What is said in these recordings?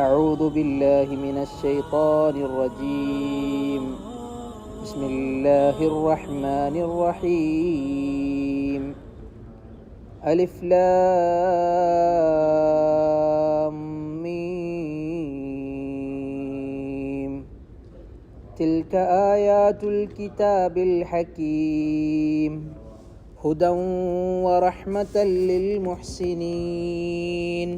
أعوذ بالله من الشيطان الرجيم. بسم الله الرحمن الرحيم. ألف لام ميم. تلك آيات الكتاب الحكيم. هدى ورحمة للمحسنين.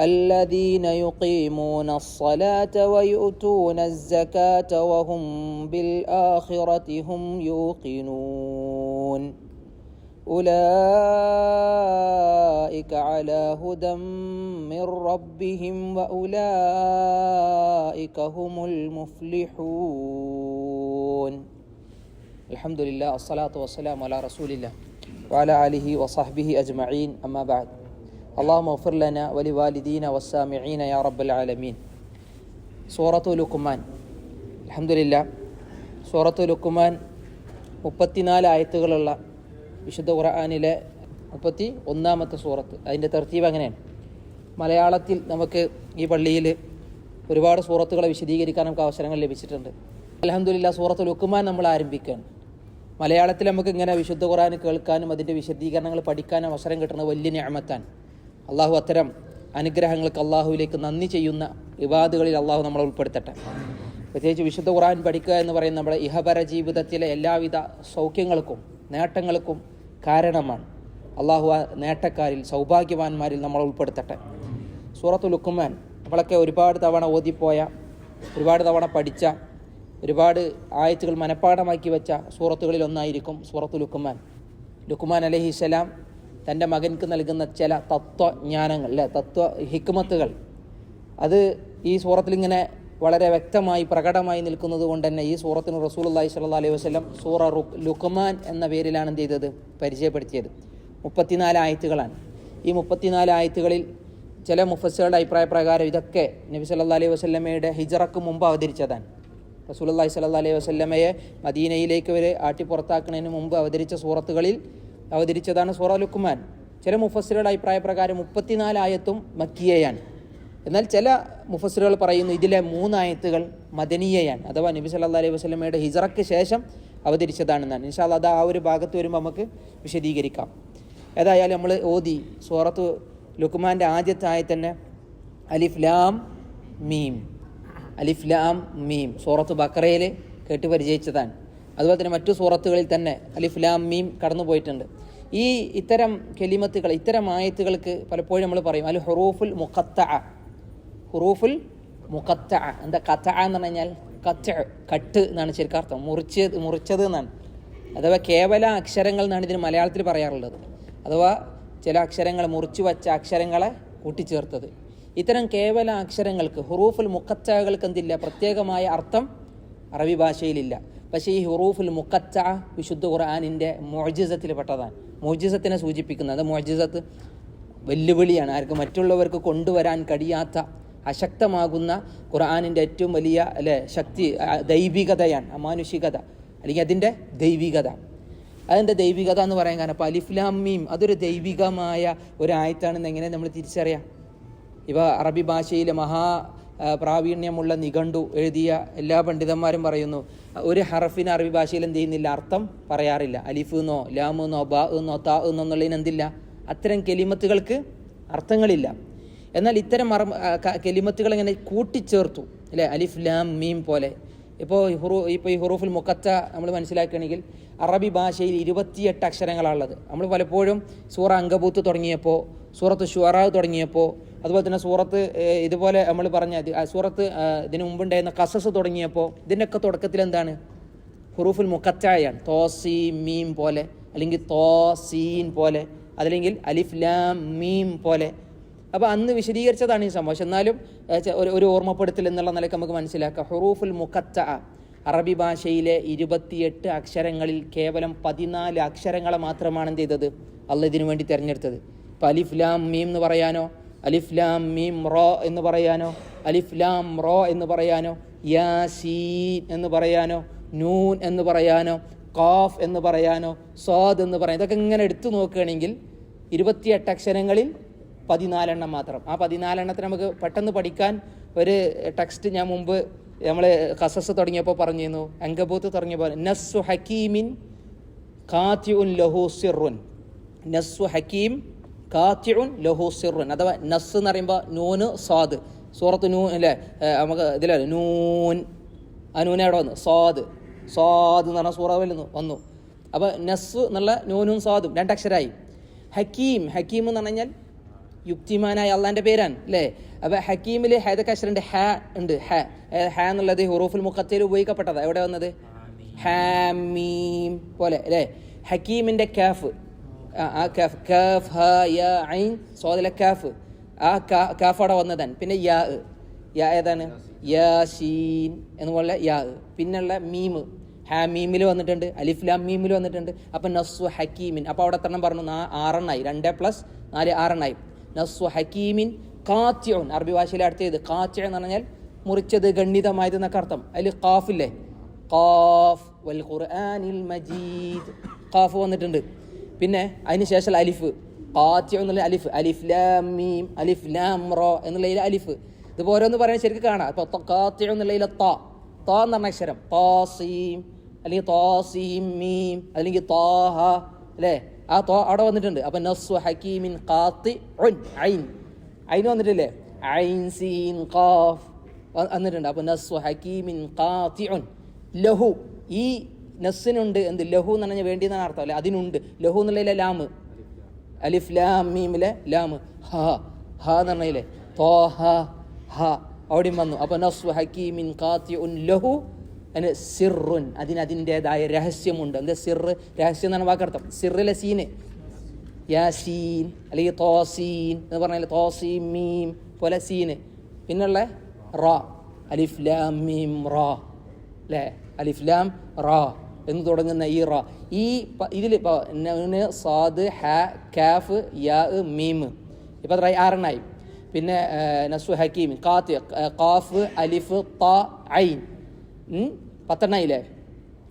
الذين يقيمون الصلاة ويؤتون الزكاة وهم بالآخرة هم يوقنون. أولئك على هدى من ربهم وأولئك هم المفلحون. الحمد لله الصلاة والسلام على رسول الله وعلى آله وصحبه أجمعين. أما بعد അള്ളാഹു മഫുർലന വലി വാലിദീന വസ്സാമിഅീന യാ റബ്ബൽ ആലമീൻ സൂറത്തു ലുക്കുമാൻ അലഹമില്ല സൂറത്തു ലുക്കുമാൻ മുപ്പത്തിനാല് ആയത്തുകളുള്ള വിശുദ്ധ ഖുർആാനിലെ മുപ്പത്തി ഒന്നാമത്തെ സൂറത്ത്. അതിന്റെ തർത്തീവ് അങ്ങനെയാണ്. മലയാളത്തിൽ നമുക്ക് ഈ പള്ളിയിൽ ഒരുപാട് സൂറത്തുകളെ വിശദീകരിക്കാൻ നമുക്ക് അവസരങ്ങൾ ലഭിച്ചിട്ടുണ്ട്. അലഹമില്ല സൂറത്ത് ലുക്കുമാൻ നമ്മൾ ആരംഭിക്കുകയാണ്. മലയാളത്തിൽ നമുക്ക് ഇങ്ങനെ വിശുദ്ധ ഖുർആൻ കേൾക്കാനും അതിന്റെ വിശദീകരണങ്ങൾ പഠിക്കാനും അവസരം കിട്ടുന്നത് വലിയ ഞാമത്താൻ അള്ളാഹു അത്തരം അനുഗ്രഹങ്ങൾക്ക് അള്ളാഹുവിലേക്ക് നന്ദി ചെയ്യുന്ന വിവാദുകളിൽ അള്ളാഹു നമ്മളെ ഉൾപ്പെടുത്തട്ടെ. പ്രത്യേകിച്ച് വിശുദ്ധ ഖുറാൻ പഠിക്കുക എന്ന് പറയുന്ന നമ്മുടെ ഇഹപര ജീവിതത്തിലെ എല്ലാവിധ സൗഖ്യങ്ങൾക്കും നേട്ടങ്ങൾക്കും കാരണമാണ്. അള്ളാഹു ആ നേട്ടക്കാരിൽ സൗഭാഗ്യവാന്മാരിൽ നമ്മളെ ഉൾപ്പെടുത്തട്ടെ. സൂറത്തു ലുക്കുമാൻ നമ്മളൊക്കെ ഒരുപാട് തവണ ഓതിപ്പോയ ഒരുപാട് തവണ പഠിച്ച ഒരുപാട് ആയത്തുകൾ മനഃപ്പാടമാക്കി വെച്ച സൂറത്തുകളിൽ ഒന്നായിരിക്കും സൂറത്തു ലുക്കുമാൻ ലുക്കുമാൻ അലഹിസ്സലാം തന്റെ മകൻക്ക് നൽകുന്ന ചില തത്വജ്ഞാനങ്ങൾ അല്ലെ? തത്വ ഹിക്മത്തുകൾ. അത് ഈ സൂറത്തിലിങ്ങനെ വളരെ വ്യക്തമായി പ്രകടമായി നിൽക്കുന്നത് കൊണ്ട് തന്നെ ഈ സൂറത്തിന് റസൂൽ അള്ളാഹി സ്വല്ലാ അലൈഹി വസ്ലം സൂറ റു ലുഖ്മാൻ എന്ന പേരിലാണ് എന്ത് ചെയ്തത്? പരിചയപ്പെടുത്തിയത്. മുപ്പത്തിനാല് ആയത്തുകളാണ്. ഈ മുപ്പത്തിനാല് ആയത്തുകളിൽ ചില മുഫസ്സുകളുടെ അഭിപ്രായ പ്രകാരം ഇതൊക്കെ നബി സല്ലാ അലൈഹി വസ്ലമയുടെ ഹിജറക്ക് മുമ്പ് അവതരിച്ചതാണ്. റസൂൽ അള്ളഹി സ്വല്ലാ അലൈഹി വസ്ലമയെ മദീനയിലേക്ക് വരെ ആട്ടിപ്പുറത്താക്കുന്നതിന് മുമ്പ് അവതരിച്ച സൂറത്തുകളിൽ അവതരിച്ചതാണ് സൂറ ലുക്കുമാൻ ചില മുഫസ്സിലുകളുടെ അഭിപ്രായ പ്രകാരം മുപ്പത്തിനാല് ആയത്തും മക്കിയയാണ്. എന്നാൽ ചില മുഫസ്സിലുകൾ പറയുന്നു ഇതിലെ മൂന്നായത്തുകൾ മദനീയയാണ്. അഥവാ നബി സല്ലാ അലൈഹി വസ്ലമയുടെ ഹിജറയ്ക്ക് ശേഷം അവതരിച്ചതാണെന്നാണ്. ഇൻഷാല്ല അത് ആ ഒരു ഭാഗത്ത് വരുമ്പോൾ നമുക്ക് വിശദീകരിക്കാം. ഏതായാലും നമ്മൾ ഓതി സൂറത്ത് ലുക്കുമാന്റെ ആദ്യത്തെ ആയത്തന്നെ അലിഫ് ലാം മീം. അലിഫ് ലാം മീം. സൂറത്ത് ബക്കറയിൽ കേട്ട് പരിചയിച്ചതാണ്. അതുപോലെ തന്നെ മറ്റു സൂറത്തുകളിൽ തന്നെ അലിഫ് ലാം മീം കടന്നു പോയിട്ടുണ്ട്. ഈ ഇത്തരം കെലിമത്തുകൾ ഇത്തരം ആയത്തുകൾക്ക് പലപ്പോഴും നമ്മൾ പറയും അൽ ഹുറൂഫുൽ മുഖത്ത ഹുറൂഫുൽ മുഖത്ത എന്താ കത്ത എന്ന് പറഞ്ഞു കഴിഞ്ഞാൽ കച്ച കട്ട് എന്നാണ് ശരിക്കർത്ഥം മുറിച്ച് മുറിച്ചത് എന്നാണ്. അഥവാ കേവല അക്ഷരങ്ങൾ എന്നാണ് ഇതിന് മലയാളത്തിൽ പറയാറുള്ളത്. അഥവാ ചില അക്ഷരങ്ങൾ മുറിച്ചു വച്ച അക്ഷരങ്ങളെ കൂട്ടിച്ചേർത്തത്. ഇത്തരം കേവല അക്ഷരങ്ങൾക്ക് ഹുറൂഫുൽ മുക്കച്ചകൾക്ക് എന്തില്ല? പ്രത്യേകമായ അർത്ഥം അറബി ഭാഷയിലില്ല. പക്ഷേ ഈ ഹുറൂഫുൽ മുക്കച്ച വിശുദ്ധ ഖുർആാനിന്റെ മോജിസത്തിൽ പെട്ടതാണ്. മോജിസത്തിനെ സൂചിപ്പിക്കുന്നത് മോജിസത്ത് വെല്ലുവിളിയാണ്. ആർക്ക് മറ്റുള്ളവർക്ക് കൊണ്ടുവരാൻ കഴിയാത്ത അശക്തമാകുന്ന ഖുർആാനിന്റെ ഏറ്റവും വലിയ അല്ലെ ശക്തി ദൈവികതയാണ് അമാനുഷികത അല്ലെങ്കിൽ അതിന്റെ ദൈവികത. അതിന്റെ ദൈവികത എന്ന് പറയാൻ കാരണം? അപ്പോൾ അലിഫ്ലാമീം അതൊരു ദൈവികമായ ഒരു ആയത്താണെന്ന് എങ്ങനെ നമ്മൾ തിരിച്ചറിയാം? ഇപ്പോൾ അറബി ഭാഷയിലെ മഹാ പ്രാവീണ്യമുള്ള നിഘണ്ടു എഴുതിയ എല്ലാ പണ്ഡിതന്മാരും പറയുന്നു ഒരു ഹറഫിന് അറബി ഭാഷയിൽ എന്ത് ചെയ്യുന്നില്ല? അർത്ഥം പറയാറില്ല. അലിഫ് എന്നോ ലാമ് എന്നോ ബാ എന്നോ താ എന്നുള്ളതിന് എന്തില്ല? അത്തരം കെലിമത്തുകൾക്ക് അർത്ഥങ്ങളില്ല. എന്നാൽ ഇത്തരം അറ കെലിമത്തുകൾ ഇങ്ങനെ കൂട്ടിച്ചേർത്തു. അല്ലേ? അലിഫ് ലാം മീം പോലെ. ഇപ്പോൾ ഹുറു ഇപ്പോൾ ഈ ഹുറൂഫുൽ മുക്കത്ത നമ്മൾ മനസ്സിലാക്കുകയാണെങ്കിൽ അറബി ഭാഷയിൽ ഇരുപത്തിയെട്ട് അക്ഷരങ്ങളാണുള്ളത്. നമ്മൾ പലപ്പോഴും സൂറ അങ്കബൂത്ത് തുടങ്ങിയപ്പോൾ സൂറത്ത് ഷുറാവ് തുടങ്ങിയപ്പോൾ അതുപോലെ തന്നെ സൂറത്ത് ഇതുപോലെ നമ്മൾ പറഞ്ഞ സൂറത്ത് ഇതിനു മുമ്പുണ്ടായിരുന്ന കസസ് തുടങ്ങിയപ്പോൾ ഇതിന്റെയൊക്കെ തുടക്കത്തിൽ എന്താണ്? ഹുറൂഫുൽ മുക്കച്ചായാണ് തോസി മീം പോലെ അല്ലെങ്കിൽ തോസീൻ പോലെ അതല്ലെങ്കിൽ അലിഫ് ലാം മീം പോലെ. അപ്പോൾ അന്ന് വിശദീകരിച്ചതാണ് ഈ സംഭവം. എന്നാലും ഒരു ഒരു ഓർമ്മപ്പെടുത്തൽ എന്നുള്ള നിലയ്ക്ക് നമുക്ക് മനസ്സിലാക്കാം. ഹുറൂഫുൽ മുക്കച്ച അറബി ഭാഷയിലെ ഇരുപത്തിയെട്ട് അക്ഷരങ്ങളിൽ കേവലം പതിനാല് അക്ഷരങ്ങളെ മാത്രമാണ് എന്ത് ചെയ്തത്? അല്ല ഇതിനു വേണ്ടി തിരഞ്ഞെടുത്തത്. ഇപ്പം അലിഫ് ലാം മീം എന്ന് പറയാനോ അലിഫ് ലാം മീം റോ എന്ന് പറയാനോ? അലിഫ് ലാം റോ എന്ന് പറയാനോ? യാസീൻ എന്ന് പറയാനോ? നൂൻ എന്ന് പറയാനോ? കാഫ് എന്ന് പറയാനോ? സ്വാദ് എന്ന് പറയാനോ? ഇതൊക്കെ ഇങ്ങനെ എടുത്തു നോക്കുകയാണെങ്കിൽ ഇരുപത്തിയെട്ട് അക്ഷരങ്ങളിൽ പതിനാലെണ്ണം മാത്രം. ആ പതിനാലെണ്ണത്തിന് നമുക്ക് പെട്ടെന്ന് പഠിക്കാൻ ഒരു ടെക്സ്റ്റ് ഞാൻ മുമ്പ് നമ്മൾ കസസ് തുടങ്ങിയപ്പോൾ പറഞ്ഞിരുന്നു. അങ്കബൂത്ത് തുടങ്ങിയപ്പോൾ നസ്സു ഹക്കീമിൻ കാത്യുൻ ലഹു സിറുൻ. നസ്സു ഹക്കീം കാത്തിഉൻ ലഹു സിറുൻ അഥവാ നസ് എന്ന് പറയുമ്പോൾ നൂന് സ്വാദ് സൂറത്ത് നൂ അല്ലേ? നമുക്ക് ഇതിലല്ലേ നൂൻ. ആ നൂന അവിടെ വന്നു? സ്വാദ് സ്വാദ് എന്ന് പറഞ്ഞ സൂറ നിന്ന് വന്നു. അപ്പോൾ നസ് എന്നുള്ള നൂനും സ്വാദും രണ്ടക്ഷരായി ഹക്കീം. ഹക്കീം എന്ന് പറഞ്ഞാൽ കഴിഞ്ഞാൽ യുക്തിമാനായ അള്ളാന്റെ പേരാണ് അല്ലേ? അപ്പോൾ ഹക്കീമിൽ ഹേതൊക്കെ അക്ഷരണ്ട് ഹാ ഉണ്ട്. ഹാ. ഹാ ഹ എന്നുള്ളത് ഹുറൂഫുൽ മുഖത്തിൽ ഉപയോഗിക്കപ്പെട്ടതാണ് എവിടെ വന്നത്? ഹാമീം. പോലെ അല്ലേ? ഹക്കീമിന്റെ കാഫ്. ആ, കഫ് കഫ് ഹ യ ഐൻ സ്വാദിലെ കാഫ്. ആ കാഫ് അവിടെ വന്നതാണ് പിന്നെ യാ. യാ ഏതാണ്? യാ ഷീൻ എന്നുപോലെ യാ. പിന്നുള്ള മീമ് ഹാ മീമിൽ വന്നിട്ടുണ്ട്. അലിഫ്ലാം മീമിൽ വന്നിട്ടുണ്ട്. അപ്പം നസ്വ ഹക്കീമിൻ. അപ്പോൾ അവിടെ എത്ര പറഞ്ഞു നാ ആറെണ്ണായി. രണ്ട് പ്ലസ് നാല് ആറെണ്ണായി. നസ്വ ഹക്കീമിൻ കാത്യോൻ അറബി ഭാഷയിലെ അടുത്തത് കാത്യ എന്ന് പറഞ്ഞാൽ മുറിച്ചത് ഗണ്ഡിതമായത് എന്നൊക്കെ അർത്ഥം. അതിൽ കാഫില്ലേ കാഫ് വൽ ഖുർആനിൽ മജീദ്. കാഫ് വന്നിട്ടുണ്ട്. പിന്നെ അതിന് ശേഷം അലിഫ്. കാത്യം എന്നുള്ള അലിഫ്. അലിഫ് ലാം മീം. അലിഫ് ലാം റോ എന്നുള്ളതിൽ അലിഫ്. ഇത് ഓരോന്ന് പറയാൻ ശരിക്കും കാണാം. ഇപ്പൊ കാത്യം എന്നുള്ളതിലെ താ. ത എന്ന് പറഞ്ഞ അക്ഷരം. താസീം അല്ലെങ്കിൽ താസീം മീം. അല്ലെങ്കിൽ താഹ അല്ലേ? ആ തോ അവിടെ വന്നിട്ടുണ്ട്. അപ്പൊ നസ്വ ഹക്കീമിൻ കാത്തി ഉൻ ഐൻ. ഐൻ വന്നിട്ടില്ലേ? ഐൻ സീൻ കാഫ് വന്നിട്ടുണ്ട്. അപ്പൊ നസ്വ ഹക്കീമിൻ കാത്തി ലഹു. ഈ നസ്സിനുണ്ട് എന്ത്? ലഹു എന്ന് പറഞ്ഞാൽ വേണ്ടി എന്നാണ് അർത്ഥം അല്ലേ? അതിനുണ്ട്. ലഹു എന്നുള്ളതിലെ ലാമ് അലിഫ് ലാം മീമിലെ ലാമ് ഹ ഹ എന്ന് പറഞ്ഞില്ലേ തോ ഹ. ഹ അവിടെയും വന്നു. അപ്പൊ നസ്വ ഹക്കീമിൻ കാത്തി ഉൻ ലഹു. അതിന് സിറുൻ. അതിന് അതിന്റെതായ രഹസ്യമുണ്ട്. എന്താ സിറ് രഹസ്യം എന്നാണ് വാക്കർത്ഥം. സിറിലെ സീന്. യാസീൻ അല്ലെങ്കിൽ തോസീൻ എന്ന് പറഞ്ഞാൽ തോസീ മീം പോലെ സീന്. പിന്നുള്ള റ. അലിഫ്ലാം മീം റ. അല്ലേ? അലിഫ്ലാം റ. എന്ന് തുടങ്ങുന്ന ഈ റ ഈ ഇതിൽ നൗന് സാദ് ഹ കാഫ് യാ മീം. ഇപ്പോൾ അത്ര ആറെണ്ണായി. പിന്നെ നസു ഹക്കീം കാത്ത് കാഫ് അലിഫ് ത ഐൻ? പത്തെണ്ണായില്ലേ?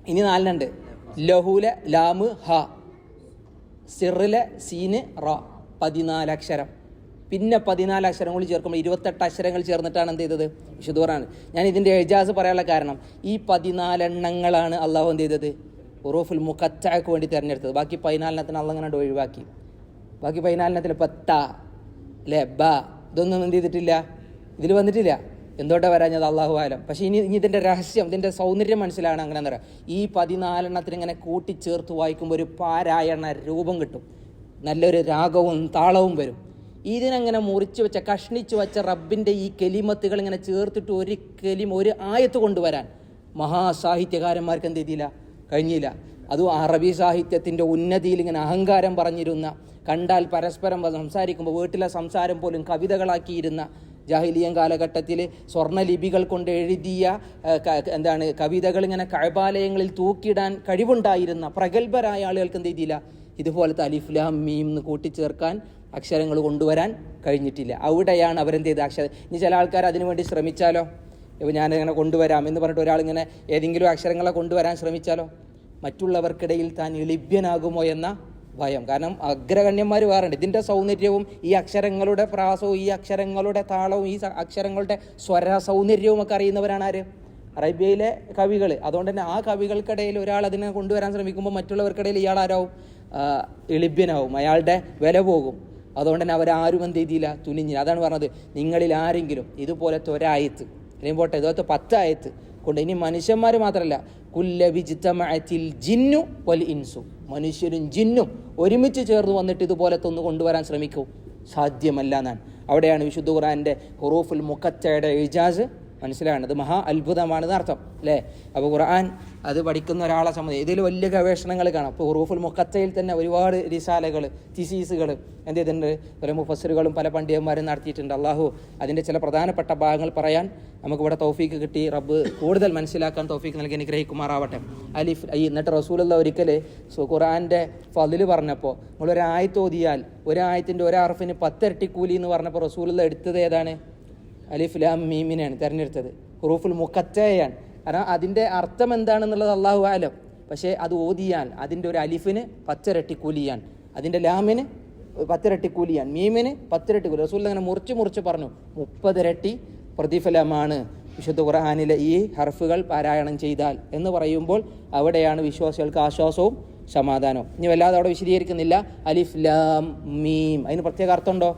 ഇനി നാലെണ്ണുണ്ട്. ലഹുല ലാമ് ഹ. സിറിലെ സീന് റ. പതിനാല് അക്ഷരം പിന്നെ പതിനാല് അക്ഷരങ്ങൾ ചേർക്കുമ്പോൾ ഇരുപത്തെട്ട് അക്ഷരങ്ങൾ ചേർന്നിട്ടാണ് എന്ത് ചെയ്തത്? വിശുദ്ധൂറാണ് ഞാൻ ഇതിന്റെ എജാസ് പറയാനുള്ള കാരണം ഈ പതിനാലെണ്ണങ്ങളാണ് അള്ളാഹു എന്ത് ചെയ്തത്? ഉറൂഫുൽ മുഖത്താക്ക് വേണ്ടി തിരഞ്ഞെടുത്തത്. ബാക്കി പതിനാലിനത്തിന് അള്ള അങ്ങനെ ഒഴിവാക്കി? ബാക്കി പതിനാലിനത്തിൽ പത്ത അല്ലേ ബ ഇതൊന്നും എന്ത് ചെയ്തിട്ടില്ല? ഇതിൽ വന്നിട്ടില്ല. എന്തുകൊണ്ടാണ് വരാഞ്ഞത്? അള്ളാഹു ആലം. പക്ഷേ ഇനി ഇനി ഇതിന്റെ രഹസ്യം ഇതിന്റെ സൗന്ദര്യം മനസ്സിലാണ് അങ്ങനെ എന്താ പറയുക ഈ പതിനാലെണ്ണത്തിന് ഇങ്ങനെ കൂട്ടിച്ചേർത്ത് വായിക്കുമ്പോൾ ഒരു പാരായണ രൂപം കിട്ടും. നല്ലൊരു രാഗവും താളവും വരും. ഇതിനങ്ങനെ മുറിച്ച് വെച്ച കഷ്ണിച്ച് വെച്ച റബ്ബിന്റെ ഈ കെലിമത്തുകൾ ഇങ്ങനെ ചേർത്തിട്ട് ഒരു കെലിമ ഒരു ആയത്ത് കൊണ്ടുവരാൻ മഹാസാഹിത്യകാരന്മാർക്ക് എന്ത് ചെയ്തില്ല? കഴിഞ്ഞില്ല. അതും അറബി സാഹിത്യത്തിന്റെ ഉന്നതിയിൽ ഇങ്ങനെ അഹങ്കാരം പറഞ്ഞിരുന്ന കണ്ടാൽ പരസ്പരം സംസാരിക്കുമ്പോൾ വീട്ടിലെ സംസാരം പോലും കവിതകളാക്കിയിരുന്ന ജാഹിലിയൻ കാലഘട്ടത്തിൽ സ്വർണലിപികൾ കൊണ്ട് എഴുതിയ എന്താണ് കവിതകൾ ഇങ്ങനെ കഴബാലയങ്ങളിൽ തൂക്കിയിടാൻ കഴിവുണ്ടായിരുന്ന പ്രഗത്ഭരായ ആളുകൾക്ക് എന്ത് ചെയ്തില്ല? ഇതുപോലത്തെ അലിഫ്ലാം മീം എന്ന് കൂട്ടിച്ചേർക്കാൻ അക്ഷരങ്ങൾ കൊണ്ടുവരാൻ കഴിഞ്ഞിട്ടില്ല. അവിടെയാണ് അവരെന്ത് ചെയ്ത അക്ഷരം ഇനി ചില ആൾക്കാർ അതിനു വേണ്ടി ശ്രമിച്ചാലോ? ഇപ്പോൾ ഞാനിങ്ങനെ കൊണ്ടുവരാം എന്ന് പറഞ്ഞിട്ട് ഒരാളിങ്ങനെ ഏതെങ്കിലും അക്ഷരങ്ങളെ കൊണ്ടുവരാൻ ശ്രമിച്ചാലോ? മറ്റുള്ളവർക്കിടയിൽ താൻ എളിഭ്യനാകുമോ എന്ന ഭയം. കാരണം അഗ്രഗണ്യന്മാർ വേറുണ്ട് ഇതിന്റെ സൗന്ദര്യവും ഈ അക്ഷരങ്ങളുടെ പ്രാസവും ഈ അക്ഷരങ്ങളുടെ താളവും ഈ അക്ഷരങ്ങളുടെ സ്വര സൗന്ദര്യവും ഒക്കെ അറിയുന്നവരാണ് ആര്? അറേബ്യയിലെ കവികൾ അതുകൊണ്ട് തന്നെ ആ കവികൾക്കിടയിൽ ഒരാൾ അതിനെ കൊണ്ടുവരാൻ ശ്രമിക്കുമ്പോൾ മറ്റുള്ളവർക്കിടയിൽ ഇയാൾ ആരാവും? എളിഭ്യനാവും. അയാളുടെ വില പോകും. അതുകൊണ്ട് തന്നെ അവരാരും എന്ത് ചെയ്തില്ല? തുനിഞ്ഞില്ല. അതാണ് പറഞ്ഞത്. നിങ്ങളിൽ ആരെങ്കിലും ഇതുപോലത്തെ ഒരായത്ത് അല്ലെങ്കിൽ പോട്ടെ ഇതുപോലത്തെ പത്തായത്ത് കൊണ്ട് ഇനി മനുഷ്യന്മാർ മാത്രമല്ല കുല്ലവിജിത്തമഴത്തിൽ ജിന്നു വൽ ഇൻസു. മനുഷ്യരും ജിന്നും ഒരുമിച്ച് ചേർന്ന് വന്നിട്ട് ഇതുപോലത്തെ ഒന്ന് കൊണ്ടുവരാൻ ശ്രമിക്കൂ. സാധ്യമല്ല എന്നാണ്. അവിടെയാണ് വിശുദ്ധ ഖുറാന്റെ ഹുറൂഫുൽ മുഖത്തയുടെ ഇജാസ് മനസ്സിലാണ് അത് മഹാ അത്ഭുതമാണെന്ന് അർത്ഥം അല്ലേ? അപ്പോൾ ഖുർആൻ അത് പഠിക്കുന്ന ഒരാളെ സംബന്ധിച്ച് ഇതിൽ വലിയ ഗവേഷണങ്ങൾ കാണാം. ഇപ്പോൾ ഹുറൂഫുൽ മുഖത്തയിൽ തന്നെ ഒരുപാട് റിസാലകൾ തിസീസുകൾ എന്ത് ചെയ്തിട്ടുണ്ട്? പല മുഫസറുകളും പല പണ്ഡിതന്മാരും നടത്തിയിട്ടുണ്ട്. അള്ളാഹു അതിന്റെ ചില പ്രധാനപ്പെട്ട ഭാഗങ്ങൾ പറയാൻ നമുക്കിവിടെ തൗഫീക്ക് കിട്ടി. റബ്ബ് കൂടുതൽ മനസ്സിലാക്കാൻ തൗഫീക്ക് നൽകി അനുഗ്രഹിക്കുമാറാവട്ടെ. അലിഫ് ഈ എന്നിട്ട് റസൂലുള്ള ഒരിക്കൽ ഖുറാന്റെ ഫതിൽ പറഞ്ഞപ്പോൾ ഓതിയാൽ ഒരായത്തിന്റെ ഒരർഫിന് പത്തരട്ടി കൂലി എന്ന് പറഞ്ഞപ്പോൾ റസൂലുള്ള എടുത്തത് ഏതാണ്? അലിഫ് ലാം മീമിനെയാണ് തിരഞ്ഞെടുത്തത്. ഹുറൂഫുൽ മുക്കത്തയാണ് കാരണം അതിന്റെ അർത്ഥം എന്താണെന്നുള്ളത് അള്ളാഹു ആലം പക്ഷേ അത് ഓതിയാൽ അതിന്റെ ഒരു അലിഫിന് പച്ചരട്ടി കൂലിയാൻ അതിന്റെ ലാമിന് പത്തിരട്ടി കൂലിയാണ്. മീമിന് പത്തിരട്ടി കൂലി. റസൂൽ അങ്ങനെ മുറിച്ച് മുറിച്ച് പറഞ്ഞു മുപ്പതിരട്ടി പ്രതിഫലമാണ്. വിശുദ്ധ ഖുർആാനിലെ ഈ ഹർഫുകൾ പാരായണം ചെയ്താൽ. എന്ന് പറയുമ്പോൾ അവിടെയാണ് വിശ്വാസികൾക്ക് ആശ്വാസവും സമാധാനവും. ഇനി വല്ലാതെ അവിടെ വിശദീകരിക്കുന്നില്ല. അലിഫ് ലാം മീം. അതിന് പ്രത്യേക അർത്ഥമുണ്ടോ?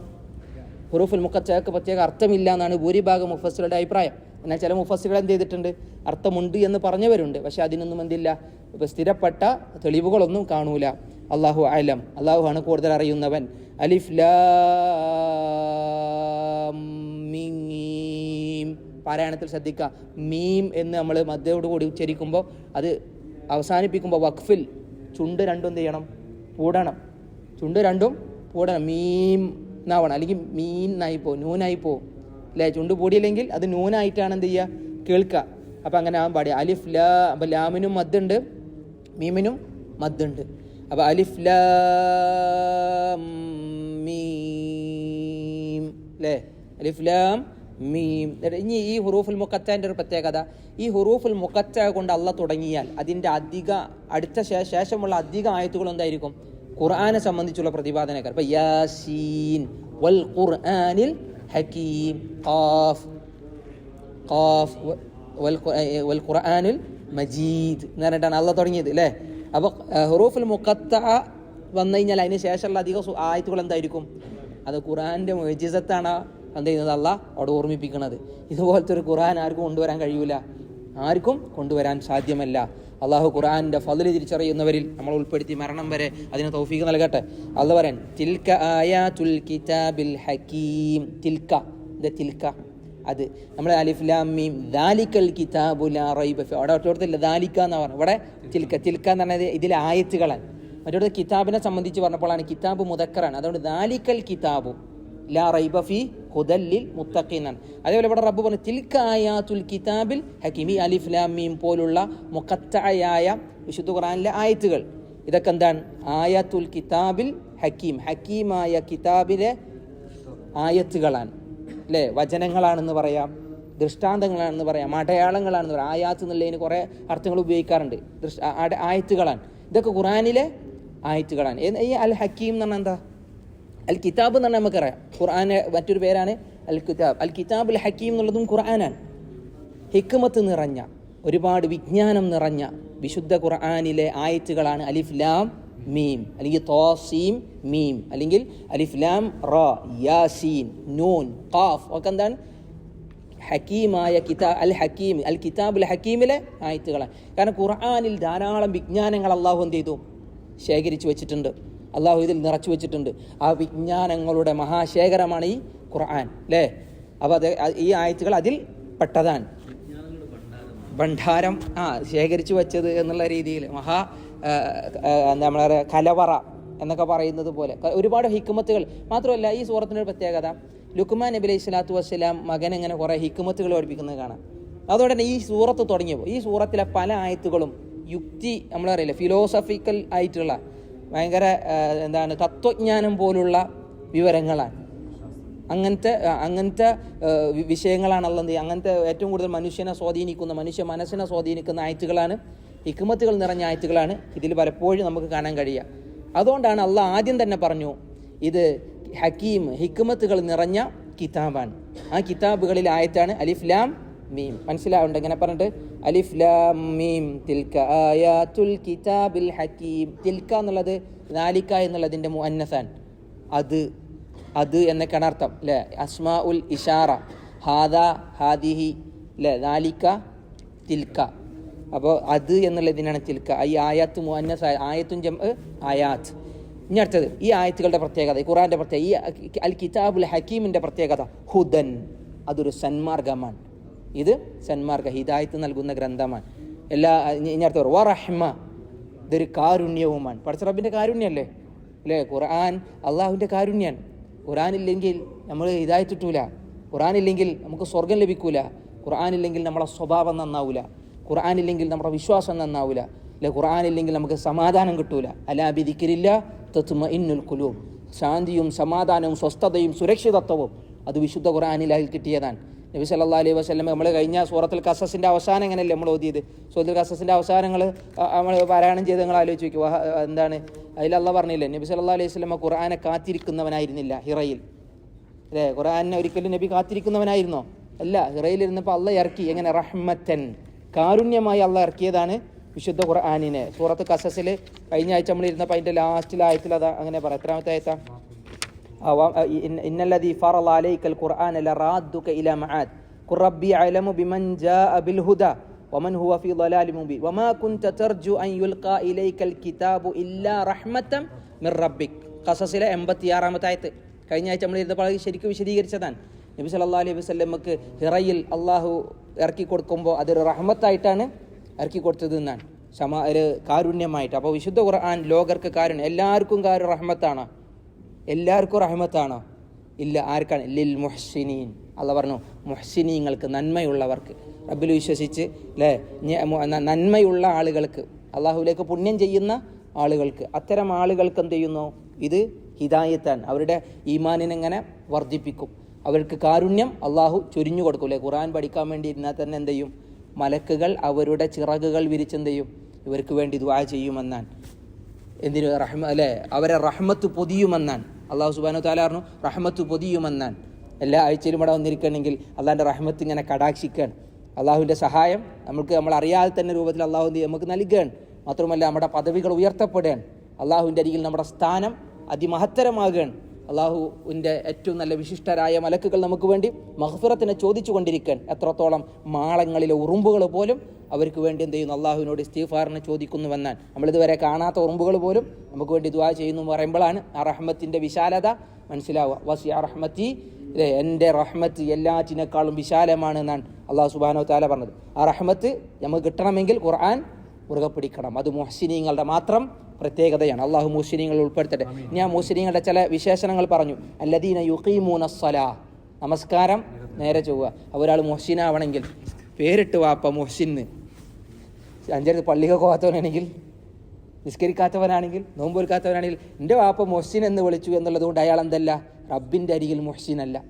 ഹുറൂഫുൽ മുക്കച്ചക്ക് പ്രത്യേക അർത്ഥമില്ല എന്നാണ് ഭൂരിഭാഗം മുഫസ്സിലുടെ അഭിപ്രായം. എന്നാൽ ചില മുഫസ്സികൾ എന്ത് ചെയ്തിട്ടുണ്ട്? അർത്ഥമുണ്ട് എന്ന് പറഞ്ഞവരുണ്ട്. പക്ഷേ അതിനൊന്നും എന്തില്ല. ഇപ്പം സ്ഥിരപ്പെട്ട തെളിവുകളൊന്നും കാണൂല. അള്ളാഹു അലം. അള്ളാഹു ആണ് കൂടുതൽ അറിയുന്നവൻ. അലിഫ് ലാം മീം. പാരായണത്തിൽ ശ്രദ്ധിക്കുക. മീം എന്ന് നമ്മൾ മധ്യയോടുകൂടി ഉച്ചരിക്കുമ്പോൾ അത് അവസാനിപ്പിക്കുമ്പോൾ വഖഫിൽ ചുണ്ട് രണ്ടും എന്ത് ചെയ്യണം? പൂടണം. ചുണ്ട് രണ്ടും പൂടണം. മീം എന്നാവണം അല്ലെങ്കിൽ മീനായി പോ നൂനായി പോകും അല്ലേ ചുണ്ട് പൂടിയില്ലെങ്കിൽ അത് നൂനായിട്ടാണ് എന്ത് ചെയ്യുക? കേൾക്കുക. അപ്പം അങ്ങനെ ആവാൻ പാടിയ അലിഫ് ല അപ്പം ലാമിനും മദ്ദുണ്ട്. മീമിനും മദ്ദുണ്ട്. അപ്പം അലിഫ് ല മീം അല്ലേ അലിഫ് ലാം മീം. ഇനി ഈ ഹുറൂഫുൽ മുക്കത്തേന്റെ ഒരു പ്രത്യേകത. ഈ ഹുറൂഫുൽ മുക്കത്ത കൊണ്ട് അല്ല തുടങ്ങിയാൽ അതിന്റെ അധിക അടുത്ത ശേഷമുള്ള അധിക ആയത്തുകൾ എന്തായിരിക്കും? ഖുർആനെ സംബന്ധിച്ചുള്ള പ്രതിപാദനക്കാർ. ഇപ്പം യാസീൻ വൽ ഖുർആനിൽ ഹക്കീം ഖാഫ് ഖാഫ് വൽ ഖുർആനുൽ മജീദ് എന്ന് പറഞ്ഞിട്ടാണ് അള്ള തുടങ്ങിയത് അല്ലേ? അപ്പോൾ ഹുറൂഫുൽ മുക്കത്ത വന്നു കഴിഞ്ഞാൽ അതിന് ശേഷമുള്ള അധികം ആയത്തുകൾ എന്തായിരിക്കും? അത് ഖുർആന്റെ മൊജിസത്താണ് എന്ത് ചെയ്യുന്നത്? അല്ല അവിടെ ഓർമ്മിപ്പിക്കുന്നത്. ഇതുപോലത്തെ ഒരു ഖുർആൻ ആർക്കും കൊണ്ടുവരാൻ കഴിയൂല. ആർക്കും കൊണ്ടുവരാൻ സാധ്യമല്ല. അള്ളാഹു ഖുർആാനിന്റെ ഫതിൽ തിരിച്ചറിയുന്നവരിൽ നമ്മൾ ഉൾപ്പെടുത്തി മരണം വരെ അതിന് തൗഫീഖ് നൽകട്ടെ. അല്ല പറയാൻ തിൽക്ക ആയാതുൽ കിതാബിൽ ഹക്കീം തിൽക്ക. ഇത് തിൽക്ക? അത് നമ്മൾ അലിഫ്ലാമീം ദാലിക്കൽ കിതാബു ലാ റൈബ അവിടെ ഒറ്റോടത്തില്ല ദാലിക്ക എന്ന് പറഞ്ഞു. ഇവിടെ തിൽക്ക. തിൽക്ക എന്ന് പറഞ്ഞത് ഇതിലെ ആയത്തുകളാണ്. മറ്റൊരു കിതാബിനെ സംബന്ധിച്ച് പറഞ്ഞപ്പോഴാണ് കിതാബ് മുതക്കറാണ് അതുകൊണ്ട് ദാലിക്കൽ കിതാബു. ലാ റൈബ ഫി ഹുദല്ലിൽ മുത്തഖീനാണ് അതേപോലെ ഇവിടെ റബ്ബ് പറഞ്ഞു തിൽക്കായാത്തുൽ കിതാബിൽ ഹക്കിമി അലിഫ് ലാം മീം പോലുള്ള മുക്കത്തായ വിശുദ്ധ ഖുറാനിലെ ആയത്തുകൾ. ഇതൊക്കെ എന്താണ്? ആയാത്തുൽ കിതാബിൽ ഹക്കീം ഹക്കീമായ കിതാബിലെ ആയത്തുകളാണ്. അല്ലേ വചനങ്ങളാണെന്ന് പറയാം ദൃഷ്ടാന്തങ്ങളാണെന്ന് പറയാം അടയാളങ്ങളാണെന്ന് പറയാം. ആയാത്ത് എന്നുള്ളതിന് കുറേ അർത്ഥങ്ങൾ ഉപയോഗിക്കാറുണ്ട്. ദൃഷ്ട ആയത്തുകളാണ്. ഇതൊക്കെ ഖുറാനിലെ ആയത്തുകളാണ്. ഈ അൽ ഹക്കീം എന്ന് പറഞ്ഞാൽ എന്താ? അൽ കിതാബ് എന്ന് പറഞ്ഞാൽ നമുക്കറിയാം. ഖുർആൻ മറ്റൊരു പേരാണ് അൽ കിതാബ് അൽ കിതാബ് അൽ ഹക്കീം എന്നുള്ളതും ഖുർആനാണ്. ഹിക്മത്ത് നിറഞ്ഞ ഒരുപാട് വിജ്ഞാനം നിറഞ്ഞ വിശുദ്ധ ഖുർആാനിലെ ആയത്തുകളാണ് അലിഫ് ലാം മീം. അല്ലെങ്കിൽ തോസീം മീം. അല്ലെങ്കിൽ അലിഫ് ലാം റ യാസീൻ നൂൻ ഖാഫ്. ഒക്കെ എന്താണ് ഹക്കീമായ കിതാ അൽ ഹക്കീം അൽ കിതാബ് ഹക്കീമിലെ ആയത്തുകളാണ്. കാരണം ഖുർആാനിൽ ധാരാളം വിജ്ഞാനങ്ങൾ അള്ളാഹു എന്ത് ചെയ്തു? ശേഖരിച്ചു വെച്ചിട്ടുണ്ട്. അള്ളാഹു ഇതിൽ നിറച്ചു വെച്ചിട്ടുണ്ട്. ആ വിജ്ഞാനങ്ങളുടെ മഹാശേഖരമാണ് ഈ ഖുർആൻ അല്ലേ? അപ്പോൾ അത് ഈ ആയത്തുകൾ അതിൽ പെട്ടതാണ്. ഭണ്ഡാരം ആ ശേഖരിച്ചു വെച്ചത് എന്നുള്ള രീതിയിൽ മഹാ നമ്മളെ കലവറ എന്നൊക്കെ പറയുന്നത് പോലെ. ഒരുപാട് ഹിക്കുമത്തുകൾ മാത്രമല്ല ഈ സൂറത്തിന്റെ ഒരു പ്രത്യേകത. ലുക്മാൻ നബി അലൈഹി സ്വലാത്തു വസ്സലാം മകൻ ഇങ്ങനെ കുറേ ഹിക്കുമത്തുകൾ പഠിപ്പിക്കുന്നത് കാണാം. അതുകൊണ്ട് തന്നെ ഈ സൂറത്ത് തുടങ്ങിയപ്പോൾ ഈ സൂറത്തിലെ പല ആയത്തുകളും യുക്തി നമ്മളറിയില്ല ഫിലോസഫിക്കൽ ആയിട്ടുള്ള ഭയങ്കര എന്താണ് തത്വജ്ഞാനം പോലുള്ള വിവരങ്ങളാണ്. അങ്ങനത്തെ അങ്ങനത്തെ വിഷയങ്ങളാണല്ലോ എന്ത് അങ്ങനത്തെ ഏറ്റവും കൂടുതൽ മനുഷ്യനെ സ്വാധീനിക്കുന്ന മനുഷ്യ മനസ്സിനെ സ്വാധീനിക്കുന്ന ആയത്തുകളാണ് ഹിക്മത്തുകൾ നിറഞ്ഞ ആയത്തുകളാണ് ഇതിൽ പലപ്പോഴും നമുക്ക് കാണാൻ കഴിയുക. അതുകൊണ്ടാണ് അള്ളാഹ് ആദ്യം തന്നെ പറഞ്ഞു ഇത് ഹക്കീം ഹിക്മത്തുകൾ നിറഞ്ഞ കിതാബാണ്. ആ കിതാബുകളിൽ ആയത്താണ് അലിഫ് ലാം മീം. മനസ്സിലാവുണ്ട്? ഇങ്ങനെ പറഞ്ഞിട്ട്? അലിഫ് ലാം മീം. തിൽക്ക ആയാത്തുൽ കിതാബിൽ ഹക്കീം. തിൽക്ക എന്നുള്ളത് നാലിക്ക എന്നുള്ളതിന്റെ മുഅന്നസാൻ. അത് അത് എന്നൊക്കെയാണ് അർത്ഥം അല്ലേ അസ്മാ ഉൽ ഇഷാറ. ഹാദ ഹാദിഹി അല്ലേ നാലിക്ക തിൽക്ക. അപ്പോൾ അത് എന്നുള്ളതിനാണ് തിൽക്ക. ഈ ആയാത്ത് മുന്നസ ആയത്തും ജം ആയാത്ത്. ഇനി അടുത്തത് ഈ ആയത്തുകളുടെ പ്രത്യേകത ഈ ഖുറാന്റെ പ്രത്യേകത ഈ അൽ കിതാബുൽ ഹക്കീമിന്റെ പ്രത്യേകത ഹുദൻ. അതൊരു സന്മാർഗമാണ് ഇത് സന്മാർഗ ഹിദായത്ത് നൽകുന്ന ഗ്രന്ഥമാണ്. എല്ലാ ഇനി അടുത്ത വറഹ്മ ഇതൊരു കാരുണ്യവുമാണ്. പഠിച്ച റബ്ബിന്റെ കാരുണ്യല്ലേ? അല്ലേ? ഖുർആൻ അള്ളാഹുവിന്റെ കാരുണ്യാണ് ഖുർആൻ ഇല്ലെങ്കിൽ നമ്മൾ ഇതായിട്ടിട്ടൂല ഖുർആൻ ഇല്ലെങ്കിൽ നമുക്ക് സ്വർഗം ലഭിക്കൂല. ഖുർആൻ ഇല്ലെങ്കിൽ നമ്മളെ സ്വഭാവം നന്നാവൂല. ഖുർആൻ ഇല്ലെങ്കിൽ നമ്മുടെ വിശ്വാസം നന്നാവൂല. അല്ലെ? ഖുർആൻ ഇല്ലെങ്കിൽ നമുക്ക് സമാധാനം കിട്ടൂല. അലാബിദിക്കിരില്ല തത്തുമ ഇന്നുൽ കുലൂം ശാന്തിയും സമാധാനവും സ്വസ്ഥതയും സുരക്ഷിതത്വവും അത് വിശുദ്ധ ഖുർആാനിലായി കിട്ടിയതാണ്. നബി സല്ലാ അലൈഹി വസ്ലം നമ്മൾ കഴിഞ്ഞ സൂറത്തുൽ കസസിന്റെ അവസാനം എങ്ങനെയല്ലേ നമ്മൾ ഓതിയത്? സൂറത്തുൽ കസസിന്റെ അവസാനങ്ങൾ നമ്മൾ പാരായണം ചെയ്ത് നിങ്ങൾ ആലോചിച്ച് നോക്കുക എന്താണ്? അതിൽ അല്ല പറഞ്ഞില്ലേ നബി സല്ലാ അലൈഹി വസ്ലമ ഖുർആനെ കാത്തിരിക്കുന്നവനായിരുന്നില്ല ഹിറയിൽ. അല്ലേ? ഖുർആനെ ഒരിക്കലും നബി കാത്തിരിക്കുന്നവനായിരുന്നോ? അല്ല ഹിറയിലിരുന്നപ്പോൾ അള്ള ഇറക്കി. എങ്ങനെ? റഹ്മത്തൻ. കാരുണ്യമായി അള്ള ഇറക്കിയതാണ് വിശുദ്ധ ഖുർആാനിനെ. സൂറത്ത് കസസിൽ കഴിഞ്ഞ ആഴ്ച നമ്മൾ ഇരുന്നപ്പോൾ അതിന്റെ ലാസ്റ്റിലായത്തിൽ അത് അങ്ങനെ പറയാം എത്രാമത്തെ ആയത്താ? ഇന്നല്ലതി ഫറൽ അലൈക്കൽ ഖുർആൻ ലറാദ്ദുക ഇല ഖുർ റബ്ബി അലമു ബിമൻ ജാഅ ബിൽ ഹുദാ ومن هو في ضلال مبين وما كنت ترجو أن يلقى إليك الكتاب إلا رحمة من ربك قصصിലെ എൺപത്തി ആറാമത്തെ ആയത്ത്. കഴിഞ്ഞ ആഴ്ച നമ്മൾ ഇരുന്നപ്പോൾ ശരിക്കും വിശദീകരിച്ചതാണ്. നബി സല്ലാ അലൈഹി വസ്ലമക്ക് ഹിറയിൽ അള്ളാഹു ഇറക്കി കൊടുക്കുമ്പോൾ അതൊരു റഹ്മത്തായിട്ടാണ് ഇറക്കി കൊടുത്തത് എന്നാണ്. ക്ഷമ ഒരു കാരുണ്യമായിട്ട്. അപ്പോൾ വിശുദ്ധ ഖുർആൻ ലോകർക്ക് കാരുണ്യം. എല്ലാവർക്കും കാര്യം റഹ്മത്താണ്. എല്ലാവർക്കും റഹ്മത്താണോ? ഇല്ല ആർക്കാണ്? ലിൽ മുഹ്സിനീൻ. അല്ല പറഞ്ഞു മുഹ്സിനീങ്ങൾക്ക് നന്മയുള്ളവർക്ക്. റബ്ബിൽ വിശ്വസിച്ച് അല്ലേ നന്മയുള്ള ആളുകൾക്ക് അള്ളാഹുവിലേക്ക് പുണ്യം ചെയ്യുന്ന ആളുകൾക്ക് അത്തരം ആളുകൾക്ക് എന്ത് ചെയ്യുന്നു? ഇത് ഹിദായത്താണ് അവരുടെ ഈമാനിനെങ്ങനെ വർദ്ധിപ്പിക്കും? അവർക്ക് കാരുണ്യം അള്ളാഹു ചൊരിഞ്ഞു കൊടുക്കൂലേ ഖുറാൻ പഠിക്കാൻ വേണ്ടി ഇരുന്നാൽ തന്നെ എന്ത് ചെയ്യും? മലക്കുകൾ അവരുടെ ചിറകുകൾ വിരിച്ചെന്ത് ചെയ്യും? ഇവർക്ക് വേണ്ടി ദുആ ചെയ്യുമെന്നാൻ എന്തിനു? റഹ്മ അല്ലേ അവരെ റഹ്മത്ത് പൊതിയുമെന്നാണ്. അള്ളാഹു സുബാനു താല പറഞ്ഞു റഹ്മത്ത് പൊതിയുമെന്നാണ്. എല്ലാ ആഴ്ചയിലും ഇവിടെ വന്നിരിക്കണമെങ്കിൽ അള്ളാഹിന്റെ റഹ്മത്ത് ഇങ്ങനെ കടാക്ഷിക്കുകയാണ് അള്ളാഹുവിന്റെ സഹായം നമുക്ക് നമ്മൾ അറിയാതെ തന്നെ രൂപത്തിൽ അള്ളാഹു നമുക്ക് നൽകുകയാണ് മാത്രമല്ല നമ്മുടെ പദവികൾ ഉയർത്തപ്പെടുകയാണ്. അള്ളാഹുവിന്റെ അരികിൽ നമ്മുടെ സ്ഥാനം അതിമഹത്തരമാകുകയാണ്. അള്ളാഹുവിന്റെ ഏറ്റവും നല്ല വിശിഷ്ടരായ മലക്കുകൾ നമുക്ക് വേണ്ടി മഹഫിറത്തിനെ ചോദിച്ചു കൊണ്ടിരിക്കാൻ എത്രത്തോളം മാളങ്ങളിലെ ഉറുമ്പുകൾ പോലും അവർക്ക് വേണ്ടി എന്ത് ചെയ്യുന്നു? അള്ളാഹുവിനോട് ഇസ്തീഫാറിനെ ചോദിക്കുന്നുവെന്നാൽ നമ്മളിതുവരെ കാണാത്ത ഉറുമ്പുകൾ പോലും നമുക്ക് വേണ്ടി ദുആ ചെയ്യുന്നു പറയുമ്പോഴാണ് ആ റഹ്മത്തിന്റെ വിശാലത മനസ്സിലാവുക. വസി ആ റഹ്മത്തി അല്ലേ എന്റെ റഹ്മത്ത് എല്ലാറ്റിനേക്കാളും വിശാലമാണ് എന്നാണ് അള്ളാഹു സുബാനോ താല പറഞ്ഞത്. ആ റഹ്മത്ത് നമുക്ക് കിട്ടണമെങ്കിൽ ഖുർആൻ മുറുകെ പിടിക്കണം. അത് മുഹ്സിനീങ്ങളുടെ മാത്രം പ്രത്യേകതയാണ്. അള്ളാഹു മുസ്ലിങ്ങൾ ഉൾപ്പെടുത്തട്ടെ. ഞാൻ മുസ്ലിങ്ങളുടെ ചില വിശേഷണങ്ങൾ പറഞ്ഞു. അല്ലദീന യുഖീമൂന സലാ നമസ്കാരം നേരെ ചൊവ്വ. ഒരാൾ മുഹ്സിനാവണമെങ്കിൽ പേരിട്ട് വാപ്പ മുഹ്സിന്ന് അഞ്ചരത്ത് പള്ളിക കോവാത്തവനാണെങ്കിൽ നിസ്കരിക്കാത്തവനാണെങ്കിൽ നോമ്പൊരുക്കാത്തവനാണെങ്കിൽ എന്റെ വാപ്പ മുഹ്സിൻ എന്ന് വിളിച്ചു എന്നുള്ളത് കൊണ്ട് അയാൾ എന്തല്ല? റബ്ബിന്റെ അരികിൽ മുഹ്സിനല്ല.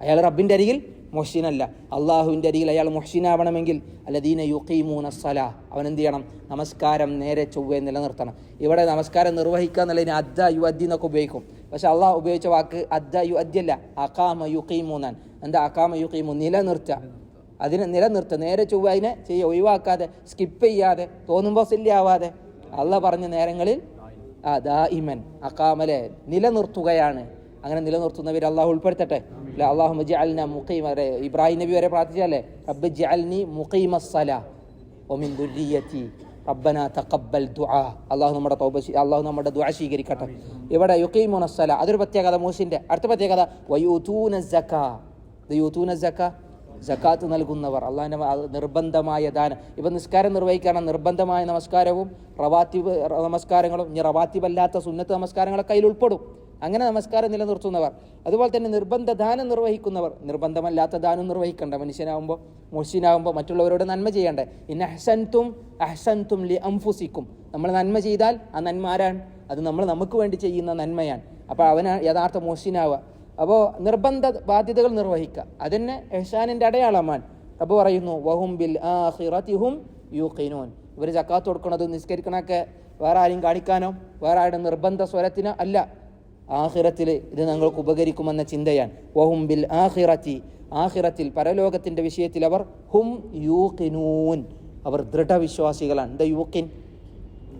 അയാൾ റബ്ബിന്റെ അരികിൽ മുഹ്സിനല്ല. അള്ളാഹുവിന്റെ അരികിൽ അയാൾ മുഹ്സിനാവണമെങ്കിൽ അല്ലദീന യുക്കീമൂന സലാ അവൻ എന്ത് ചെയ്യണം? നമസ്കാരം നേരെ ചൊവ്വേ നിലനിർത്തണം. ഇവിടെ നമസ്കാരം നിർവഹിക്കുക എന്നുള്ളതിന് അദ്ദ യു അദ്ദി എന്നൊക്കെ ഉപയോഗിക്കും. പക്ഷെ അള്ളാഹ് ഉപയോഗിച്ച വാക്ക് അദ്ദ യു അദ്യല്ല അക്കാമ യുക്കീമൂന്നാൻ എന്താ? അക്കാമ യുഖീമു. നിലനിർത്ത അതിനെ നിലനിർത്തുക. നേരെ ചൊവ്വ അതിനെ ചെയ്യ ഒഴിവാക്കാതെ സ്കിപ്പ് ചെയ്യാതെ തോന്നുമ്പോൾ സില്ലിയാവാതെ അള്ള പറഞ്ഞ നേരങ്ങളിൽ ആ ഇമൻ. അക്കാമലെ നിലനിർത്തുകയാണ്. അങ്ങനെ നിലനിർത്തുന്നവർ അള്ളാഹു ഉൾപ്പെടുത്തട്ടെ. അല്ല അള്ളാഹു അൽന മുഖീം അല്ലേ ഇബ്രാഹിം നബി വരെ പ്രാർത്ഥിച്ചാലേ റബ്ബ് ജഅൽനി മുഖീമസ്സല ഒമിൻ ദുരിയത്തി. റബ്ബന തഖബ്ബൽ ദുആ. അള്ളാഹു നമ്മുടെ തൗബ അള്ളാഹു നമ്മുടെ ദുആ സ്വീകരിക്കട്ടെ ഇവിടെ യുഖീമുന സല അതൊരു പ്രത്യേകത മൂസിന്റെ അടുത്ത പ്രത്യേകത വയൂതൂന സക്കാ യൂതൂന സക്ക ജക്കാത്ത് നൽകുന്നവർ. അള്ളാഹിന്റെ നിർബന്ധമായ ദാനം. ഇപ്പം നിസ്കാരം നിർവഹിക്കാൻ നിർബന്ധമായ നമസ്കാരവും റവാത്തിബ് നമസ്കാരങ്ങളും. ഇനി റവാത്തിബല്ലാത്ത സുന്നത്ത് നമസ്കാരങ്ങളൊക്കെ അതിൽ ഉൾപ്പെടും. അങ്ങനെ നമസ്കാരം നിലനിർത്തുന്നവർ. അതുപോലെ തന്നെ നിർബന്ധ ദാനം നിർവഹിക്കുന്നവർ. നിർബന്ധമല്ലാത്ത ദാനം നിർവഹിക്കേണ്ട. മനുഷ്യനാകുമ്പോൾ മുഹ്സിനാകുമ്പോൾ മറ്റുള്ളവരോട് നന്മ ചെയ്യേണ്ടേ? ഇന്ന അഹ്സൻതും അഹ്സൻതും ലി അംഫുസിക്കും. നമ്മൾ നന്മ ചെയ്താൽ ആ നന്മ ആരാണ്? അത് നമ്മൾ നമുക്ക് വേണ്ടി ചെയ്യുന്ന നന്മയാണ്. അപ്പോൾ അവനാണ് യഥാർത്ഥ മുഹ്സിനാവുക. അപ്പോൾ നിർബന്ധ ബാധ്യതകൾ നിർവഹിക്കുക അതന്നെ എഹ്സാനിന്റെ അടയാളമാണ്. അപ്പോൾ പറയുന്നു വഹും ബിൽ ആഹിറത്തിഹും യു കിനോൻ ഇവർ ജക്കാത്ത് കൊടുക്കണത് നിസ്കരിക്കണമൊക്കെ വേറെ ആരെയും കാണിക്കാനോ? വേറെ ആരുടെ നിർബന്ധ സ്വരത്തിനോ അല്ല. ആഖിറത്തിൽ ഇത് ഞങ്ങൾക്ക് ഉപകരിക്കുമെന്ന ചിന്തയാണ്. വഹും ബിൽ ആഹിറത്തി. ആഹിറത്തിൽ പരലോകത്തിന്റെ വിഷയത്തിൽ അവർ ഹും യൂഖിനൂൻ. അവർ ദൃഢവിശ്വാസികളാണ്. ദ യൂക്കിൻ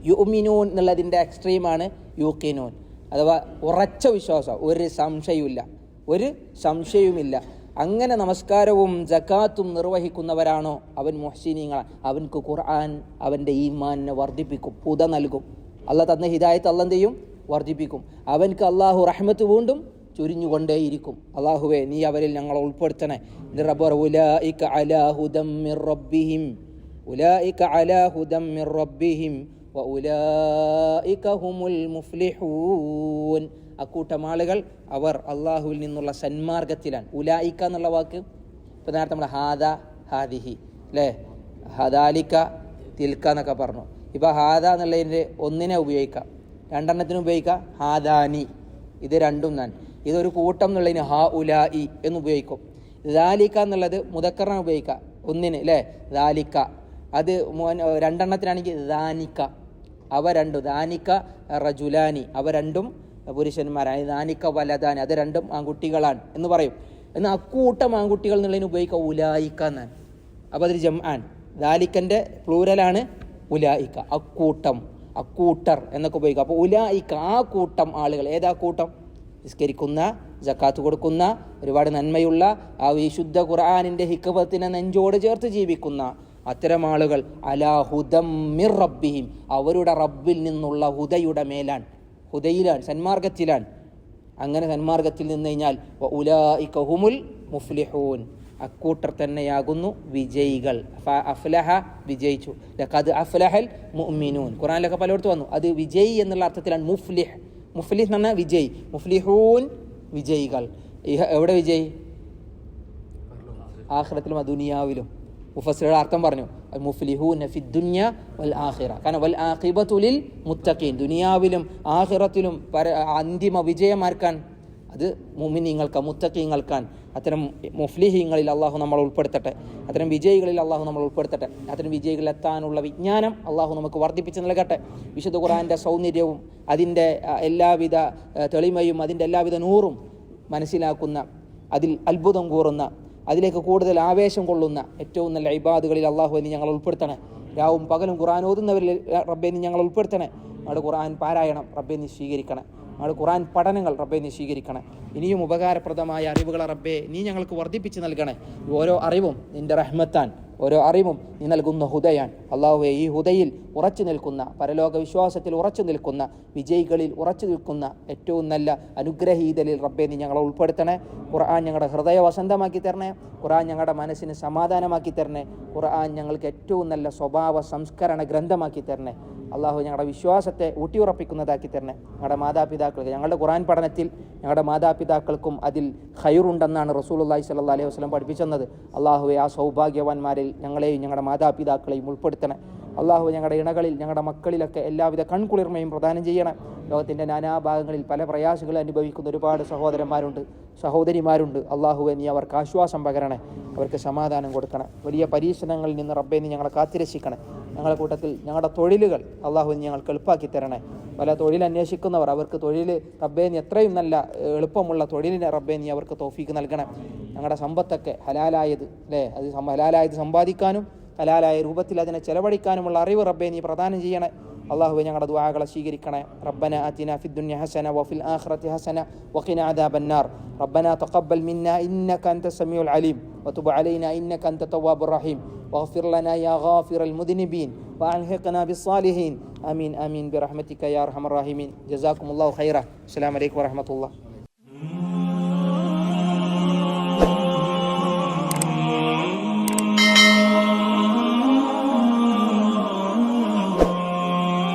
യുമിനൂൻ എന്നുള്ളതിന്റെ എക്സ്ട്രീമാണ് യൂക്കിനൂൻ അഥവാ ഉറച്ച വിശ്വാസം. ഒരു സംശയവുമില്ല. ഒരു സംശയവുമില്ല. അങ്ങനെ നമസ്കാരവും ജക്കാത്തും നിർവഹിക്കുന്നവരാണോ? അവൻ മുഹ്സിനീങ്ങളാണ്. അവൻക്ക് ഖുർആൻ അവന്റെ ഈമാനെ വർദ്ധിപ്പിക്കും. പുത നൽകും. അല്ല തന്ന ഹിദായത്ത് അല്ലെന്തെയും വർദ്ധിപ്പിക്കും. അവൻക്ക് അള്ളാഹു റഹ്മത്ത് വീണ്ടും ചുരിഞ്ഞുകൊണ്ടേയിരിക്കും. അള്ളാഹുവേ നീ അവരിൽ ഞങ്ങളെ ഉൾപ്പെടുത്തണേ. അക്കൂട്ടം ആളുകൾ അവർ അള്ളാഹുവിൽ നിന്നുള്ള സന്മാർഗത്തിലാണ്. ഉലായിക്ക എന്നുള്ള വാക്ക് ഇപ്പം നേരത്തെ നമ്മൾ ഹാദ ഹാദിഹി അല്ലേ? ഹദാലിക്ക തിൽക്ക എന്നൊക്കെ പറഞ്ഞു. ഇപ്പം ഹാദ എന്നുള്ളതിന്റെ ഒന്നിനെ ഉപയോഗിക്കാം. രണ്ടെണ്ണത്തിന് ഉപയോഗിക്കാം. ഹാദാനി. ഇത് രണ്ടും ഞാൻ. ഇതൊരു കൂട്ടം എന്നുള്ളതിന് ഹാ ഇ എന്ന് ഉപയോഗിക്കും. ദാലിക്ക എന്നുള്ളത് മുതക്കറിനെ ഉപയോഗിക്കുക. ഒന്നിന് അല്ലേ ദാലിക്ക അത് രണ്ടെണ്ണത്തിനാണെങ്കിൽ ദാനിക്ക അവ രണ്ടും. ദാനിക്ക റജുലാനി. അവ രണ്ടും പുരുഷന്മാരാണ്. ദാനിക്ക വലദാനി. അത് രണ്ടും ആൺകുട്ടികളാണ് എന്ന് പറയും. എന്നാൽ അക്കൂട്ടം ആൺകുട്ടികൾ എന്നുള്ളതിന് ഉപയോഗിക്കുക ഉലായിക്ക എന്നാണ്. അപ്പോൾ അതൊരു ജം ആൻ ദാലിക്കന്റെ പ്ലൂരലാണ് ഉലായിക്ക അക്കൂട്ടം അക്കൂട്ടർ എന്നൊക്കെ ഉപയോഗിക്കും. അപ്പോൾ ഉലായിക്ക ആ കൂട്ടം ആളുകൾ ഏതാ കൂട്ടം? നിസ്കരിക്കുന്ന ജക്കാത്ത് കൊടുക്കുന്ന ഒരുപാട് നന്മയുള്ള ആ വിശുദ്ധ ഖുർആാനിന്റെ ഹിക്കബത്തിനെ നെഞ്ചോട് ചേർത്ത് ജീവിക്കുന്ന അത്തരം ആളുകൾ അലാഹുദം മിർ റബ്ബിഹിം. അവരുടെ റബ്ബിൽ നിന്നുള്ള ഹുദയുടെ മേലാണ് ഹുദയിലാണ് സന്മാർഗത്തിലാണ് അങ്ങനെ സന്മാർഗത്തിൽ നിന്ന് കഴിഞ്ഞാൽ ഉലായിക ഹുമുൽ മുഫ്ലിഹൂൻ. അക്കൂട്ടർ തന്നെയാകുന്നു വിജയികൾ. അഫ്ലഹ വിജയിച്ചു. ലഖദ് അഫ്ലഹൽ മുഅ്മിനൂൻ. ഖുറാനിലൊക്കെ പലയിടത്ത് വന്നു. അത് വിജയി എന്നുള്ള അർത്ഥത്തിലാണ് മുഫ്ലിഹ്. മുഫ്ലിഹ് എന്ന് പറഞ്ഞാൽ വിജയ്. മുഫ്ലിഹൂൻ വിജയികൾ. എവിടെ വിജയ്? ആഹ്റത്തിലും ദുനിയാവിലും മുഫസ്സിറുടെ അർത്ഥം പറഞ്ഞു. അൽ നഫി ദുനിയ വൽ ആഖിറ. കാരണം വൽ ആഖിബത്തു ലിൽ മുത്തഖീൻ. ദുനിയാവിലും ആഖിറത്തിലും പര അന്തിമ വിജയമാർക്കാൻ അത് മുമിനീങ്ങൾക്ക് മുത്തക്കീങ്ങൾക്കാൻ അത്തരം മുഫ്ലിഹീങ്ങളിൽ അള്ളാഹു നമ്മൾ ഉൾപ്പെടുത്തട്ടെ. അത്തരം വിജയികളിൽ അള്ളാഹു നമ്മൾ ഉൾപ്പെടുത്തട്ടെ. അത്തരം വിജയികളിലെത്താനുള്ള വിജ്ഞാനം അള്ളാഹു നമുക്ക് വർദ്ധിപ്പിച്ച് നൽകട്ടെ. വിശുദ്ധ ഖുറാന്റെ സൗന്ദര്യവും അതിന്റെ എല്ലാവിധ തെളിമയും അതിന്റെ എല്ലാവിധ നൂറും മനസ്സിലാക്കുന്ന അതിൽ അത്ഭുതം കൂറുന്ന അതിലേക്ക് കൂടുതൽ ആവേശം കൊള്ളുന്ന ഏറ്റവും നല്ല ഇബാദുകളിൽ അള്ളാഹു എന്ന് ഞങ്ങൾ ഉൾപ്പെടുത്തണേ. രാവും പകലും ഖുറാൻ ഓതുന്നവരിൽ റബ്ബെ നീ ഞങ്ങൾ ഉൾപ്പെടുത്തണേ. നമ്മുടെ ഖുറാൻ പാരായണം റബ്ബെ നീ സ്വീകരിക്കണേ. ഞങ്ങളുടെ ഖുറാൻ പഠനങ്ങൾ റബ്ബെ നീ സ്വീകരിക്കണേ. ഇനിയും ഉപകാരപ്രദമായ അറിവുകൾ റബ്ബെ നീ ഞങ്ങൾക്ക് വർദ്ധിപ്പിച്ച് നൽകണേ. ഓരോ അറിവും നിന്റെ റഹ്മത്താൻ ഓരോ അറിവും നീ നൽകുന്ന ഹുദയാൻ. അള്ളാഹുവെ ഈ ഹുദയിൽ ഉറച്ചു നിൽക്കുന്ന പരലോക വിശ്വാസത്തിൽ ഉറച്ചു നിൽക്കുന്ന വിജയികളിൽ ഉറച്ചു നിൽക്കുന്ന ഏറ്റവും നല്ല അനുഗ്രഹീതലിൽ റബ്ബെ നീ ഞങ്ങളെ ഉൾപ്പെടുത്തണേ. ഖുർആൻ ഞങ്ങളുടെ ഹൃദയ വസന്തമാക്കി തരണേ. ഖുർആൻ ഞങ്ങളുടെ മനസ്സിന് സമാധാനമാക്കി തരണേ. ഖുർആൻ ഞങ്ങൾക്ക് ഏറ്റവും നല്ല സ്വഭാവ സംസ്കരണ ഗ്രന്ഥമാക്കി തരണേ. അള്ളാഹു ഞങ്ങളുടെ വിശ്വാസത്തെ ഊട്ടിയുറപ്പിക്കുന്നതാക്കി തരണേ. ഞങ്ങളുടെ മാതാപിതാക്കൾക്ക് ഞങ്ങളുടെ ഖുറാൻ പഠനത്തിൽ ഞങ്ങളുടെ മാതാപിതാക്കൾക്കും അതിൽ ഖൈറുണ്ടെന്നാണ് റസൂലുള്ളാഹി സ്വല്ലല്ലാഹി അലൈഹി വസ്ലം പഠിപ്പിച്ചെന്നത്. അള്ളാഹുവെ ആ സൗഭാഗ്യവാന്മാരിൽ ഞങ്ങളെയും ഞങ്ങളുടെ മാതാപിതാക്കളെയും ഉൾപ്പെടുത്തണേ. അള്ളാഹു ഞങ്ങളുടെ ഇണകളിൽ ഞങ്ങളുടെ മക്കളിലൊക്കെ എല്ലാവിധ കൺകുളിർമയും പ്രദാനം ചെയ്യണം. ലോകത്തിന്റെ നാനാഭാഗങ്ങളിൽ പല പ്രയാസങ്ങൾ അനുഭവിക്കുന്ന ഒരുപാട് സഹോദരന്മാരുണ്ട് സഹോദരിമാരുണ്ട്. അള്ളാഹുവെ നീ അവർക്ക് ആശ്വാസം പകരണേ അവർക്ക് സമാധാനം കൊടുക്കണം. വലിയ പരീക്ഷണങ്ങളിൽ നിന്ന് റബ്ബെ നീ ഞങ്ങളെ കാത്തിരക്ഷിക്കണേ. ഞങ്ങളുടെ കൂട്ടത്തിൽ ഞങ്ങളുടെ തൊഴിലുകൾ അള്ളാഹു നീ ഞങ്ങൾക്ക് എളുപ്പാക്കി തരണേ. പല തൊഴിൽ അന്വേഷിക്കുന്നവർ അവർക്ക് തൊഴിൽ റബ്ബേ നീ എത്രയും നല്ല എളുപ്പമുള്ള തൊഴിലിനെ റബ്ബേ നീ അവർക്ക് തോഫീക്ക് നൽകണം. ഞങ്ങളുടെ സമ്പത്തൊക്കെ ഹലാലായത് അല്ലേ? അത് ഹലാലായത് സമ്പാദിക്കാനും ഹലാലായ രൂപത്തിൽ അതിനെ ചെലവഴിക്കാനുമുള്ള അറിവ് റബ്ബെ നീ പ്രദാനം ചെയ്യണേ അള്ളാഹുവെ ഞങ്ങളുടെ ദുആകളെ സ്വീകരിക്കണേ റബ്ബന ആതിന ഫി ദുനിയ ഹസന വഫിൽ ആഖിറതി ഹസന വഖിന അദാബന്നാർ ربنا تقبل منا إنك أنت السميع العليم وتب علينا إنك أنت التواب الرحيم واغفر لنا يا غافر المذنبين وألحقنا بالصالحين آمين آمين برحمتك يا أرحم الراحمين جزاكم الله خيرا السلام عليكم ورحمة الله